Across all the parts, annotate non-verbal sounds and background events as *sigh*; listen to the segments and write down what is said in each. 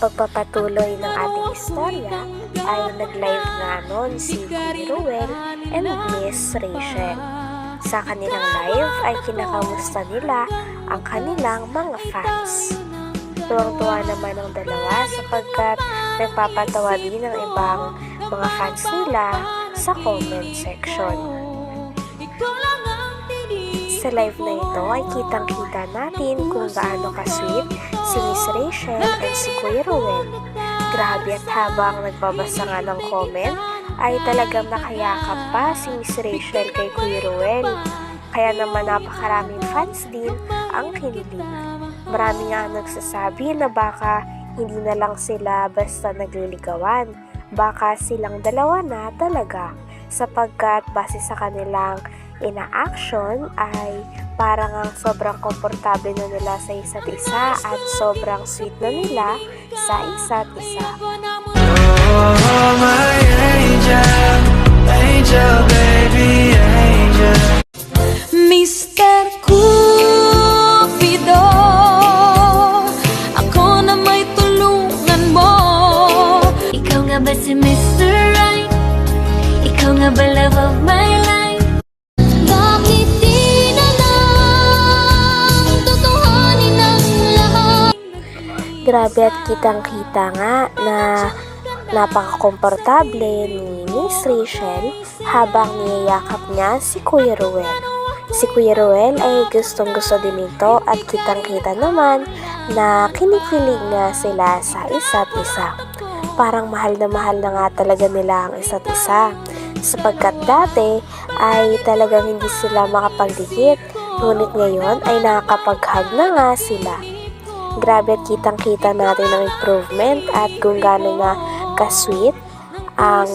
pagpapatuloy ng ating istorya ay nag-live nga noon si Kuya Ruel and Miss Rachel. Sa kanilang live ay kinakamusta nila ang kanilang mga fans. Tuwang-tuwa naman ang dalawa sapagkat nagpapatawa din ang ibang mga fans nila sa comment section. Sa live na ito ay kitang-kita natin kung gaano ka-sweet si Miss Rachel and si Kuya Ruel. Grabe at habang nagbabasa nga ng comment, ay talagang nakayakap pa si Miss Rachel kay Kuya Ruel. Kaya naman napakaraming fans din ang kinilig. Marami nga nagsasabi na baka hindi na lang sila basta nagliligawan. Baka silang dalawa na talaga sapagkat base sa kanilang ina-action ay parang ang sobrang komportable na nila sa isa't isa at sobrang sweet na nila sa isa't isa. Oh, my angel, angel, baby, Grabe at kitang-kita nga na napaka-komportable ni Miss Rachel habang niyayakap niya si Kuya Ruel. Si Kuya Ruel ay gustong gusto din ito at kitang-kita naman na kinikilig nga sila sa isa't isa. Parang mahal na mahal na nga talaga nila ang isa't isa. Sapagkat dati ay talagang hindi sila makapagdikit, ngunit ngayon ay nakakapag-hug na nga sila. Grabe at kitang-kita natin ang improvement at kung gaano na ka-sweet ang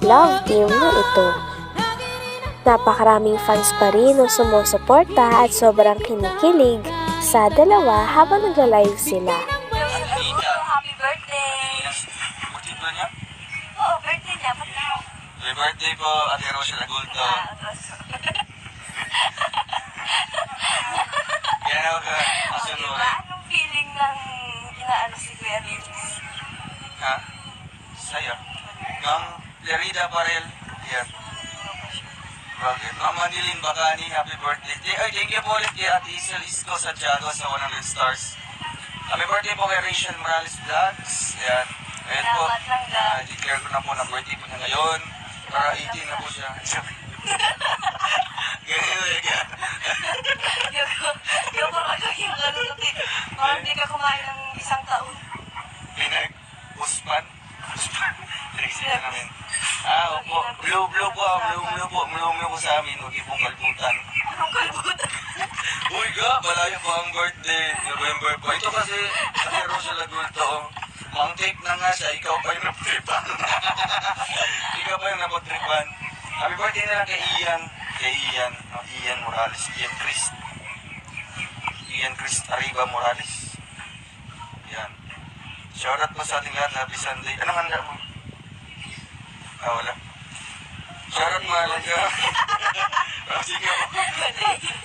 love team na ito. Napakaraming fans pa rin ang sumusuporta at sobrang kinikilig sa dalawa habang nagla-live sila. Happy birthday! Oo, birthday. Ba't na? Happy birthday po, Ate Rochelle Agulto. *laughs* Yan ako ka, Diba? Inaano si Kuya Riz? Ha? Saya. Ng Lerida Parel. Yan. Bakit? Ma'am Manilin Bacani, happy birthday. Th- Ay, thank you po ulit kay Ate Isel Isco Santiago sa 100 stars. Happy birthday po kay Rachel Morales Vlogs. Yan. Ayan po. Ah, declare ko na po na birthday po niya ngayon. Para 18 na po siya. *laughs* Ganyan, ganyan. Yoko, yoko ako yung ano kasi parang hindi ka kumain ng isang taon. Pinag Uspan. Uspan. Pinagsita namin. Ah, opo. Blue, blue po. ah. Blue, blue po. Blue, blue po sa amin. Huwag niyo pong kalbutan. Anong kalbutan? Uy, ga, malayo po ang birthday. November po. Ito kasi, kasi Rosa Lagulto. oh. Mang tape na nga siya. Ikaw pa yung napatripan. *laughs* Ikaw pa yung napatripan. Happy birthday na lang kay Ian. Kay Ian. No, Ian Morales. Ian Chris. Ian Chris Arriba Morales. Yan. Shoutout po sa ating lahat. Happy Sunday. Anong handa mo? Ah, wala. Shoutout mo *laughs*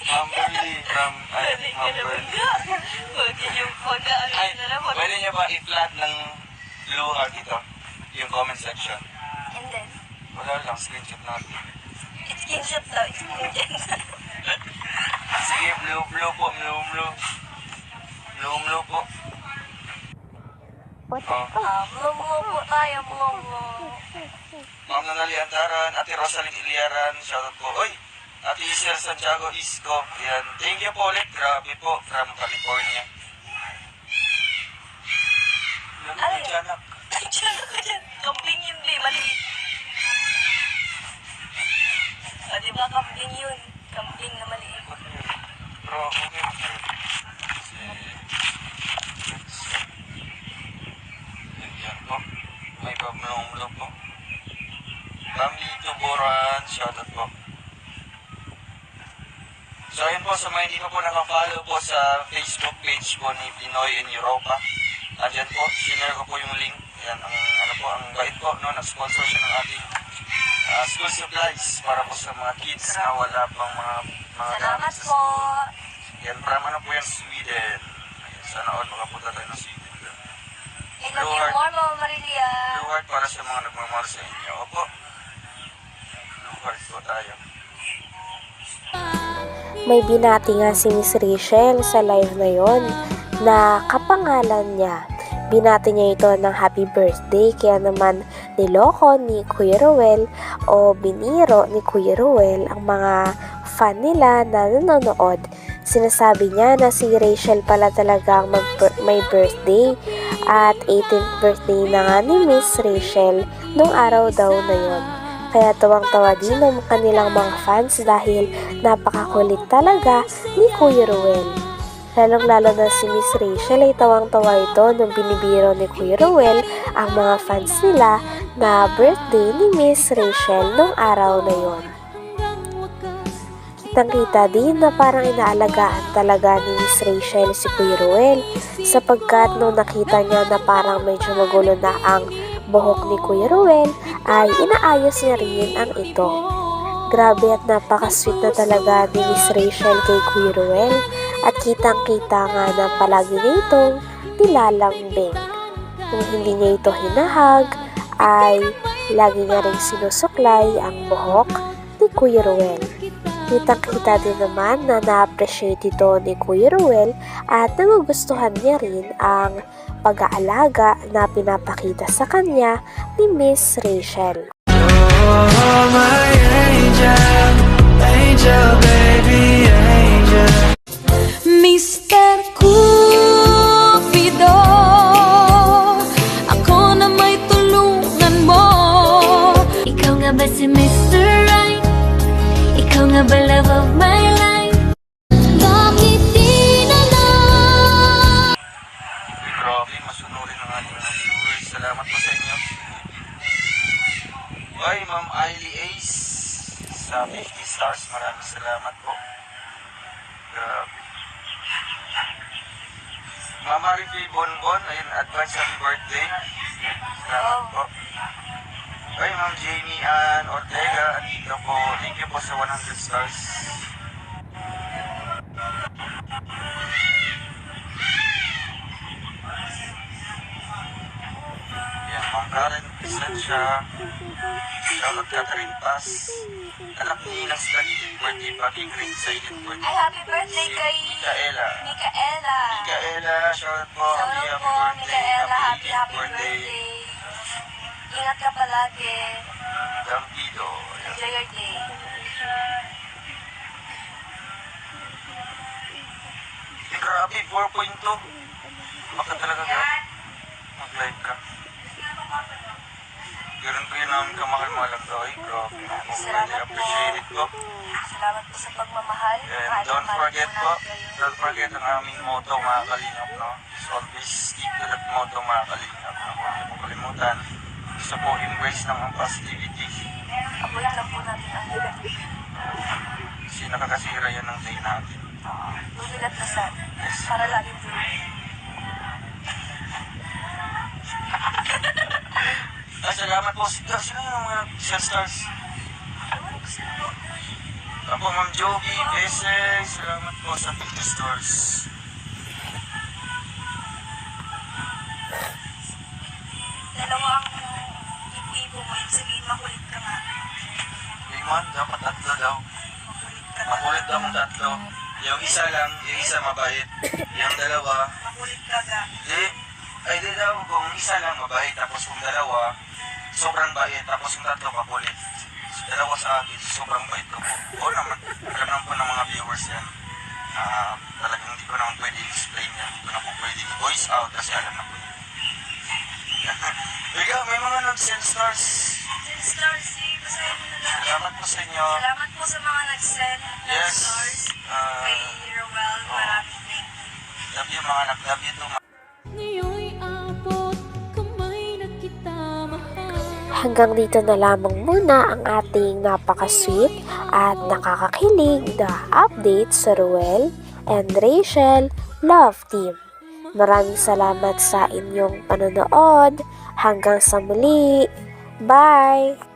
Humberly from Galing ka naman Humberly. ka. Huwag yung pag-ano Ay, na lang. pwede niya ba i-flat ng blue heart ito? Yung comment section. And then, Wala lang, screenshot natin. screenshot daw. Screenshot. Sige, blue, blue po, blue, blue. Blue, blue po. What? Oh. Ah, mumu po tayo, mumu. Ma'am Nanali Antaran, Ate Rosalie Iliaran, shoutout si Santiago Isco. Yan. Thank you po ulit. Grabe po from California. Yan, Ay. tiyanak. Ay, tiyanak ka dyan. Kambling yun, Lee. Maliit. O, ah, di ba kambling yun? Kambling na maliit. Bro, okay. May pamulong-mulong po. Kami Tuburan. Shoutout po. So ayun po, sa mga hindi pa po nakafollow po sa Facebook page po ni Pinoy in Europa. Andyan po, sinare ko po yung link. Yan, ang ano po, ang bait po, no, nag-sponsor siya ng ating ah, school supplies para po sa mga kids na wala pang mga mga Salamat po. Yan, from ano po yan, Sweden. Ayan, sana all makapunta tayo ng Sweden. Love you more, Mama Marilia. Blue heart para sa mga nagmamahal sa inyo. Opo. Blue heart po tayo. May binati nga si Miss Rachel sa live na yon na kapangalan niya. Binati niya ito ng happy birthday kaya naman niloko ni Kuya Ruel o biniro ni Kuya Ruel ang mga fan nila na nanonood. Sinasabi niya na si Rachel pala talaga ang mag- may birthday at 18th birthday na nga ni Miss Rachel nung araw daw na yon. Kaya tuwang-tawa din ang kanilang mga fans dahil napakakulit talaga ni Kuya Ruel. Lalong-lalo na si Miss Rachel ay tawang-tawa ito nung binibiro ni Kuya Ruel ang mga fans nila na birthday ni Miss Rachel nung araw na yon. Kitang-kita din na parang inaalagaan talaga ni Miss Rachel si Kuya Ruel sapagkat nung nakita niya na parang medyo magulo na ang buhok ni Kuya Ruel ay inaayos niya rin ang ito. Grabe at napaka-sweet na talaga ni Miss Rachel kay Kuya at kitang-kita nga na palagi niya itong nilalambing. Kung hindi niya ito hinahag ay lagi niya rin sinusuklay ang buhok ni Kuya Ruel. Kitang-kita din naman na na-appreciate ito ni Kuya Ruel at nagugustuhan niya rin ang pag-aalaga na pinapakita sa kanya ni Miss Rachel. Mr. Cupido Ako na may tulungan mo Ikaw nga ba si Mr. Right? Ikaw nga ba love of my 50 stars, maraming salamat po. Grabe. Mama Ricky Bonbon, ayun, advance happy birthday. Salamat po. Ay, Ma'am Jamie Ann Ortega, andito po. Thank you po sa 100 stars. Karen Pisansya. Shoutout Catherine Paz. Anak ni Ilang Spaghetti birthday pa kay Greg Silent birthday. Ay, happy birthday Si kay Micaela. Micaela. Micaela, shoutout po. Happy, happy po, birthday. Micaela. Happy, 18th happy birthday. Ingat ka palagi. Dampido. Enjoy your day. Grabe, 4.2. Baka talaga ka. Mag-live ka. Ko yun namin kamahal-mahal ang gawin. Grabe. Appreciate it po. Salamat po sa pagmamahal. And don't forget po kayo. don't forget ang aming motto mga kalingap, no? Is always stick to that motto mga kalingap. No? Huwag niyo po kalimutan. Gusto po embrace ng ang positivity. Avoid lang po natin ang negative. Kasi nakakasira yan ng day natin. Bumili at dasal. Para lagi po. Ah, salamat po. Sino sino yung mga shell stars? Ako, Ma'am Jovi, Bese, salamat po sa 50 stars. Dalawa ang ipo mo. Ibig sabihin, makulit ka nga. Iman, dapat tatlo daw. Makulit ka nga. Makulit daw ang tatlo. Yung isa lang, yung isa mabait. Yung dalawa, Makulit ka nga. di, ay di daw, kung isa lang mabait, tapos kung dalawa, sobrang bait, tapos yung tatlo kapulit. Dalawa sa akin, sobrang bait ko po. Oo naman, alam naman po ng mga viewers yan. Ah, talagang hindi ko naman pwede explain yan. Hindi ko na po pwede voice out kasi alam na po yun. *laughs* Ikaw, may mga nag-send stars. Ten stars, eh. Basahin mo na lang. Salamat po sa inyo. Salamat po sa mga nag-send Yes. stars. Ah, Kay Rowell, maraming thank you. love you mga anak, love you too. Hanggang dito na lamang muna ang ating napaka-sweet at nakakakilig na update sa Ruel and Rachel Love Team. Maraming salamat sa inyong panonood. Hanggang sa muli. Bye!